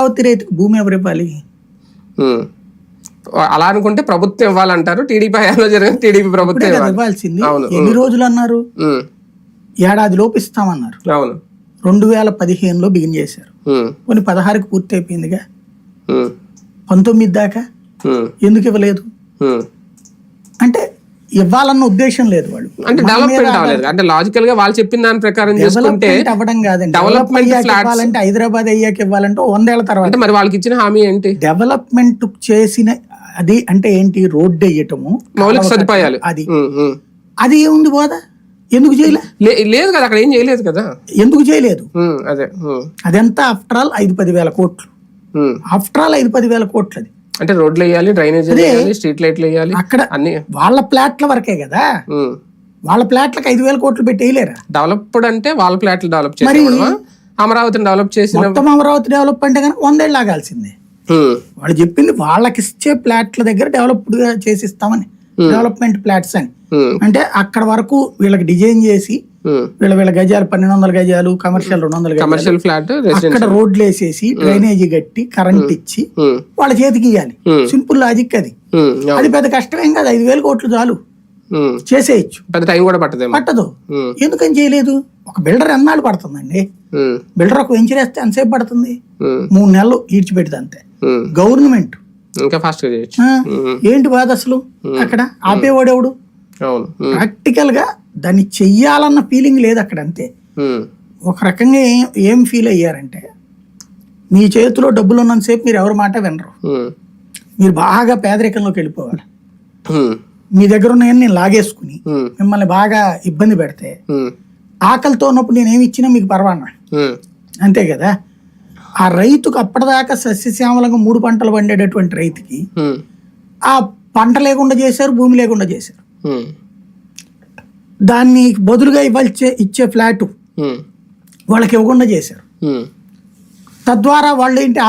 అమరావతి రైతుకు భూమి ఎవరు ఇవ్వాలి. అలా అనుకుంటే ప్రభుత్వం ఇవ్వాలంటారు టీడీపీ హయాంలో జరిగిన టీడీపీ ప్రభుత్వం ఇవ్వాల్సింది. ఎన్ని రోజులు అన్నారు. ఏడాది లోపు ఇస్తామన్నారు అవును రెండు వేల పదిహేనులో బిగిన్ చేశారు. కొన్ని పదహారుకి పూర్తి అయిపోయిందిగా. పంతొమ్మిది దాకా. ఎందుకు ఇవ్వలేదు. అంటే ఇవ్వాలన్న ఉద్దేశం లేదు వాడు అంటే డెవలప్మెంట్ అవ్వలేదు. అంటే లాజికల్గా వాళ్ళు చెప్పిన దాని ప్రకారం చూసుకుంటే అవ్వడం కాదండి. డెవలప్మెంట్ ఇవ్వాలంటే హైదరాబాద్ అయ్యాక ఇవ్వాలంటే వందేళ్ళ తర్వాత. అంటే మరి వాళ్ళకి ఇచ్చిన హామీ ఏంటి? డెవలప్మెంట్ చేసిన అది అంటే ఏంటి? రోడ్డు వేయటము మౌలిక సదుపాయాలు. అది. అది ఏముంది బోధ? ఎందుకు చేయలే? లేదు కదా అక్కడ ఏం చేయలేదు కదా? ఎందుకు చేయలేదు. అదే. అదంతా ఆఫ్టర్ ఆల్ ఐదు పది వేల కోట్లు. ఆఫ్టర్ ఆల్ ఐదు పది వేల కోట్లు అది అంటే రోడ్లు వేయాలి డ్రైనేజ్ వేయాలి స్ట్రీట్ లైట్లు వేయాలి అక్కడ అన్ని. వాళ్ళ ప్లాట్ల వరకే కదా. వాళ్ళ ప్లాట్లకు ఐదు వేల కోట్లు పెట్టి వేయలేరా? డెవలప్డ్ అంటే వాళ్ళ ప్లాట్లు డెవలప్ చేసి అమరావతిని డెవలప్ చేసిన మొత్తం అమరావతి డెవలప్ అంటే కనుక వందేళ్ళు ఆగాల్సిందే. వాళ్ళు చెప్పింది వాళ్ళకి ఇచ్చే ప్లాట్ల దగ్గర డెవలప్డ్గా చేసిస్తామని. డెవలప్మెంట్ ప్లాట్స్ అని. అంటే అక్కడ వరకు వీళ్ళకి డిజైన్ చేసి ఉమ్. వీళ్ళ వీళ్ళ గజాలు పన్నెండు వందల గజాలు కమర్షియల్ రెండు వందల కమర్షియల్ ఫ్లాట్ అక్కడ రోడ్లు వేసేసి డ్రైనేజీ కట్టి కరెంట్ ఇచ్చి ఉమ్. వాళ్ళ చేతికి ఇవ్వాలి Hmm. సింపుల్ లాజిక్ అది. అది పెద్ద కష్టమేం కాదు ఐదు వేలు కోట్లు చాలు. చేసేయచ్చు పెద్ద టైం కూడా పట్టదు ఉమ్. ఎందుకని చేయలేదు ఒక బిల్డర్ ఎన్నాళ్ళు పడుతుందండి. బిల్డర్ ఒక వెంచర్ వేస్తే ఎంతసేపు పడుతుంది. మూడు నెలలు ఈడ్చిపెడితే అంతే. గవర్నమెంట్ ఇంకా ఫాస్ట్గా చేయొచ్చు. ఏంటి బాధ అసలు అక్కడ ఆపేవాడెవడు అవును ఉమ్. ప్రాక్టికల్గా దాన్ని చెయ్యాలన్న ఫీలింగ్ లేదు అక్కడ అంతే. ఒక రకంగా ఏం ఫీల్ అయ్యారంటే మీ చేతిలో డబ్బులు ఉన్నంతసేపు మీరు ఎవరి మాట వినరు. మీరు బాగా పేదరికంలోకి వెళ్ళిపోవాలి. మీ దగ్గర ఉన్నాయని నేను లాగేసుకుని. మిమ్మల్ని బాగా ఇబ్బంది పెడితే. ఆకలితో ఉన్నప్పుడు నేను ఏమి ఇచ్చినా మీకు పర్వానా. అంతే కదా ఆ రైతుకు అప్పటిదాకా సస్యశ్యామలంగా మూడు పంటలు పండేటటువంటి రైతుకి. ఆ పంట లేకుండా చేశారు భూమి లేకుండా చేశారు. దాన్ని బదులుగా ఇవ్వాల్చే ఇచ్చే ఫ్లాట్. వాళ్ళకి ఇవ్వకుండా చేశారు. తద్వారా వాళ్ళు ఏంటి